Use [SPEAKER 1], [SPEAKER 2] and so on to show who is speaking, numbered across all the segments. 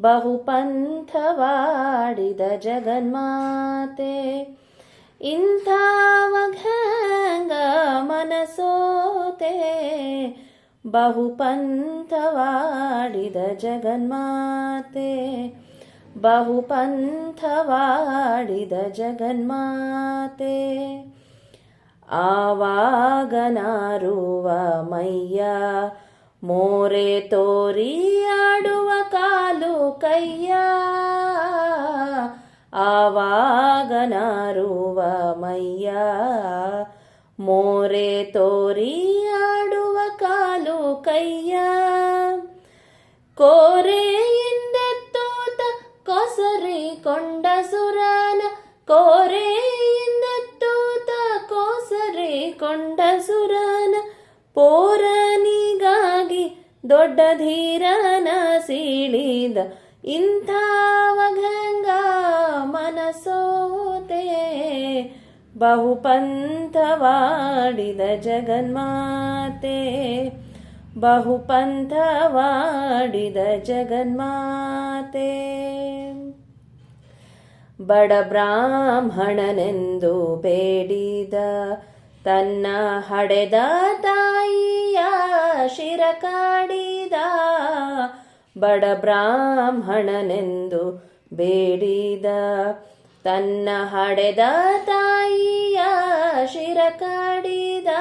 [SPEAKER 1] ಬಹುಪಂಥವಾಡಿದ ಜಗನ್ಮಾತೆ ಇಂಥ ವಘಂಗ ಮನಸೋತೆ ಬಹುಪಂಥವಾಡಿದ ಜಗನ್ಮಾತೆ ಬಹುಪಂಥವಾಡಿದ ಜಗನ್ಮಾತೆ ಆವಾಗನಾರುವ ಮಯ್ಯ ಮೋರೆ ತೋರಿ ಆವಾಗನಾರುವ ಮಯ್ಯ ಮೋರೆ ತೋರಿ ಆಡುವ ಕಾಲು ಕೈಯ ಕೋರೆಯಿಂದೆತ್ತೂತ ಕೊಸರಿ ಕೊಂಡ ಸುರನ ಕೋರೆಯಿಂದೆತ್ತೂತ ಕೋಸರಿ ಕೊಂಡ ಸುರನ ಪೋರನಿಗಾಗಿ ದೊಡ್ಡ ಧೀರನ ಸೀಳಿದ ಇಂಥ ವಘಂಗ ಮನಸೋತೆ. ಬಹುಪಂಥವಾಡಿದ ಜಗನ್ಮಾತೆ. ಬಹುಪಂಥವಾಡಿದ ಜಗನ್ಮಾತೆ. ಬಡ ಬ್ರಾಹ್ಮಣನೆಂದು ಬೇಡಿದ ತನ್ನ ಹಡೆದ ತಾಯಿಯ ಶಿರ ಕಾಡಿದ ಬಡ ಬ್ರಾಹ್ಮಣನೆಂದು ಬೇಡಿದ ತನ್ನ ಹಡೆದ ತಾಯಿಯ ಶಿರ ಕಾಡಿದ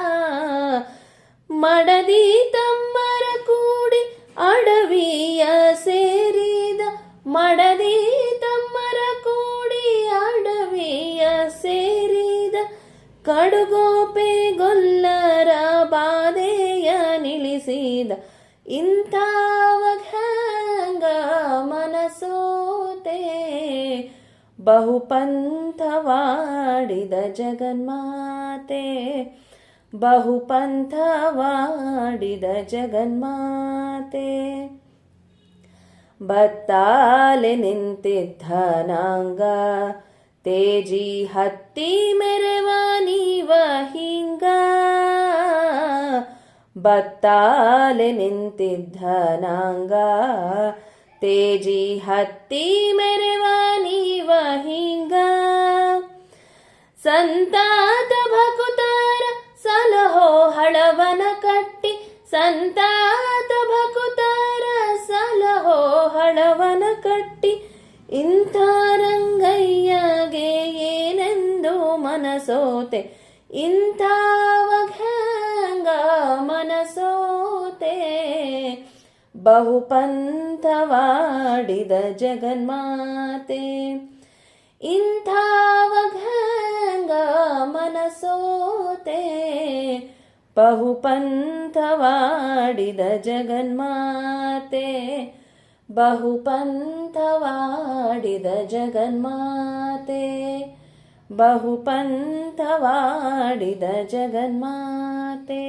[SPEAKER 1] ಮಡದಿ ತಮ್ಮರ ಕೂಡಿ ಅಡವಿಯ ಸೇರಿದ ಮಡದಿ ತಮ್ಮರ ಕೂಡಿ ಅಡವಿಯ ಸೇರಿದ ಕಡುಗೋಪೆ ಗೊಲ್ಲರ ಬಾಧೆಯ ನಿಲ್ಲಿಸಿದ ಇಂಥ बहुपन्थवाडिद जगन्माते बहुपन्थवाडिद जगन्माते। बत्ताल नि धनाङ्ग तेजी हत्ति मेरवाणी वहिङ्गा। बत्तालनिन्ति धनाङ्ग ಬತ್ತಾಲೆ ನಿಂತಿದ್ದ ನಾಂಗ ತೇಜಿ ಹತ್ತಿ ಮೆರೆವ ನೀವ ಹಿಂಗ ಸಂತಾತ ಭಕುತರ ಸಲಹೋ ಹಳವನ ಕಟ್ಟಿ ಸಂತಾತ ಭಕುತರ ಸಲಹೋ ಹಳವನ ಕಟ್ಟಿ ಇಂಥ ರಂಗಯ್ಯಗೆ ಏನೆಂದು ಮನಸೋತೆ ಇಂಥ ವಘಂಗ ಮನಸೋತೆ ಬಹುಪಂಥವಾಡಿದ ಜಗನ್ಮಾತೆ ಇಂಥ ವಘಂಗ ಮನಸೋತೆ ಬಹುಪಂಥವಾಡಿದ ಜಗನ್ಮಾತೆ ಬಹುಪಂಥವಾಡಿದ ಜಗನ್ಮಾತೆ ಬಹುಪಂಥವಾಡಿದ ಜಗನ್ಮಾತೆ